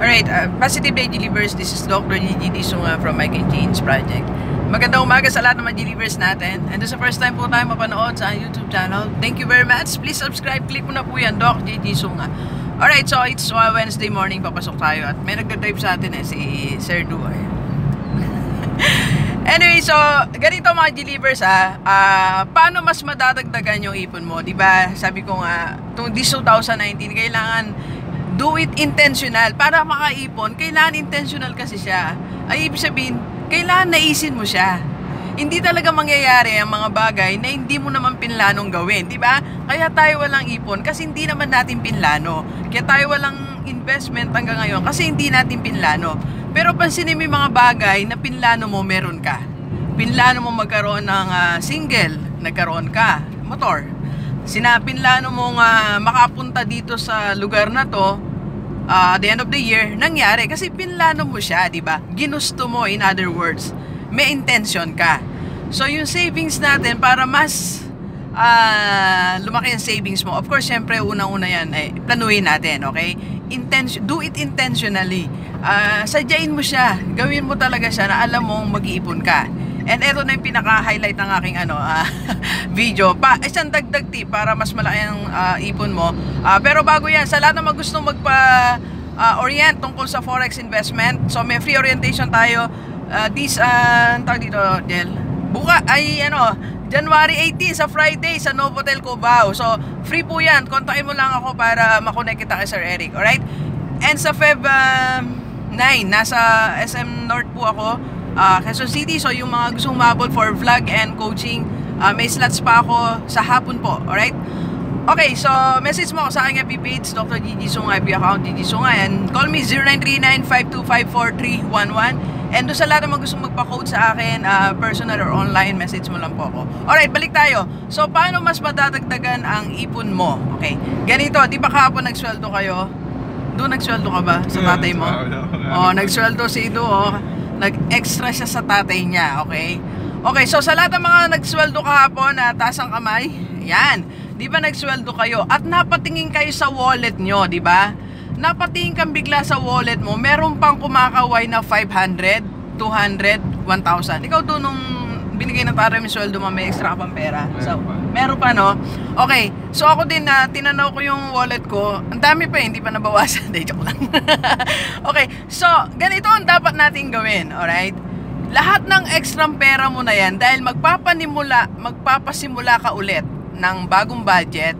Alright, uh, Positive Day Delivers. This is Dr. GGT Sunga from Mike and Change Project. Magandang umaga sa lahat ng mga delivers natin. And sa first time po tayo mapanood sa YouTube channel, thank you very much. Please subscribe. Click mo na po yan, Doc GG Sunga. Alright, so it's uh, Wednesday morning. Papasok tayo. At may nagdadrive sa atin eh, si Sir Du. Ayan. Anyway, so ganito mga delivers ah, ah paano mas madadagdagan yung ipon mo, 'di ba? Sabi ko nga, this 2019 kailangan do it intentional para makaipon. Kailangan intentional kasi siya. Ay ibig sabihin, kailangan naisin mo siya. Hindi talaga mangyayari ang mga bagay na hindi mo naman pinlanong gawin, 'di ba? Kaya tayo walang ipon kasi hindi naman natin pinlano. Kaya tayo walang investment hanggang ngayon kasi hindi natin pinlano. Pero pansinin mo yung mga bagay na pinlano mo meron ka. Pinlano mo magkaroon ng uh, single, nagkaroon ka, motor. Sinapinlano mo nga makapunta dito sa lugar na to uh, at the end of the year, nangyari kasi pinlano mo siya, di ba? Ginusto mo, in other words, may intention ka. So yung savings natin para mas uh, lumaki ang savings mo. Of course, syempre unang-una yan, eh, planuhin natin, okay? Intention, do it intentionally uh, sadyain mo siya. Gawin mo talaga siya na alam mong mag-iipon ka. And ito na yung pinaka-highlight ng aking ano, uh, video. Pa, isang dagdag tip para mas malaki ang uh, ipon mo. Uh, pero bago yan, sa lahat na magustong magpa uh, orient tungkol sa forex investment, so may free orientation tayo uh, this, uh, tawag dito, Del, buka, ay ano, January 18 sa Friday sa Novotel Cubao. So, free po yan. Kontakin mo lang ako para makonect kita kay Sir Eric. Alright? And sa Feb, uh, 9. Nasa SM North po ako, uh, Quezon City. So yung mga gustong humabol for vlog and coaching, uh, may slots pa ako sa hapon po. Alright? Okay, so message mo ako sa aking FB page, Dr. Gigi Sunga, FB account Gigi Sunga, and call me 0939-5254311. And doon sa lahat ng mga gustong magpa-code sa akin, uh, personal or online, message mo lang po ako. Alright, balik tayo. So, paano mas madadagdagan ang ipon mo? Okay, ganito, di ba kahapon nagsweldo kayo? Doon nagsweldo ka ba sa tatay mo? Oh, nagsweldo si Ido, oh. Nag-extra siya sa tatay niya, okay? Okay, so sa lahat ng mga nagsweldo kahapon na taas ang kamay, yan. Di ba nagsweldo kayo? At napatingin kayo sa wallet nyo, di ba? Napatingin kang bigla sa wallet mo, meron pang kumakaway na 500, 200, 1,000. Ikaw doon nung binigay ng para yung sweldo mo, may extra ka pang pera. So, meron pa, no? Okay, so ako din na uh, tinanaw ko yung wallet ko. Ang dami pa, hindi pa nabawasan. Hindi, joke lang. okay, so, ganito ang dapat natin gawin, alright? Lahat ng extra pera mo na yan, dahil magpapanimula, magpapasimula ka ulit ng bagong budget,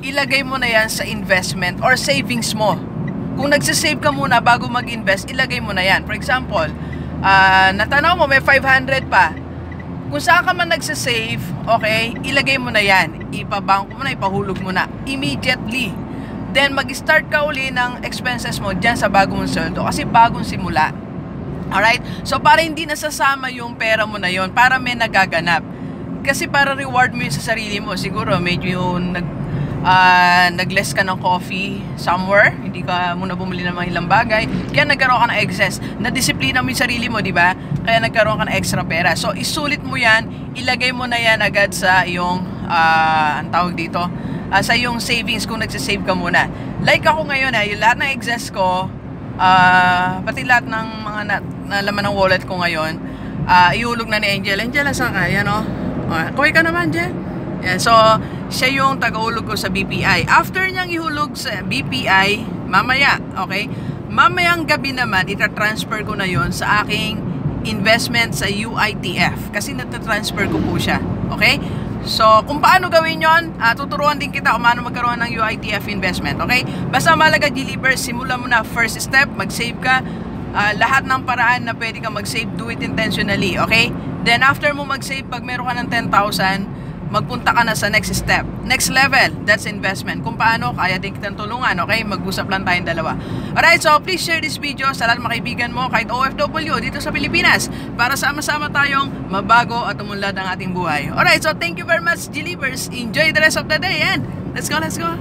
ilagay mo na yan sa investment or savings mo. Kung nagsisave ka muna bago mag-invest, ilagay mo na yan. For example, uh, natanaw mo may 500 pa, kung saan ka man nagsasave, okay, ilagay mo na yan. Ipabank mo na, ipahulog mo na. Immediately. Then, mag-start ka uli ng expenses mo dyan sa bagong sweldo. Kasi bagong simula. Alright? So, para hindi nasasama yung pera mo na yon para may nagaganap. Kasi para reward mo yun sa sarili mo. Siguro, medyo yung nag, uh, nag-less ka ng coffee somewhere, hindi ka muna bumili ng mga ilang bagay, kaya nagkaroon ka ng excess. Na-disiplina mo yung sarili mo, di ba? Kaya nagkaroon ka ng extra pera. So, isulit mo yan, ilagay mo na yan agad sa iyong, uh, ang tawag dito, uh, sa iyong savings kung nagsisave ka muna. Like ako ngayon, eh, yung lahat ng excess ko, uh, pati lahat ng mga na, na laman ng wallet ko ngayon, uh, iulog na ni Angel. Angel, asa ka? Yan o. Oh. Uh, ka naman, Angel. Yan. So, siya yung tagaulog ko sa BPI. After niyang ihulog sa BPI, mamaya, okay? Mamayang gabi naman, itatransfer ko na yon sa aking investment sa UITF. Kasi natatransfer ko po siya. Okay? So, kung paano gawin yon, uh, tuturuan din kita kung paano magkaroon ng UITF investment. Okay? Basta malaga, G-Leapers, simula mo na first step, mag-save ka. Uh, lahat ng paraan na pwede ka mag-save, do it intentionally. Okay? Then, after mo mag-save, pag meron ka ng 10,000, magpunta ka na sa next step. Next level, that's investment. Kung paano, kaya din kitang tulungan, okay? Mag-usap lang tayong dalawa. Alright, so please share this video sa lahat mga kaibigan mo, kahit OFW dito sa Pilipinas, para sama-sama tayong mabago at umunlad ang ating buhay. Alright, so thank you very much, G-Leavers. Enjoy the rest of the day and let's go, let's go.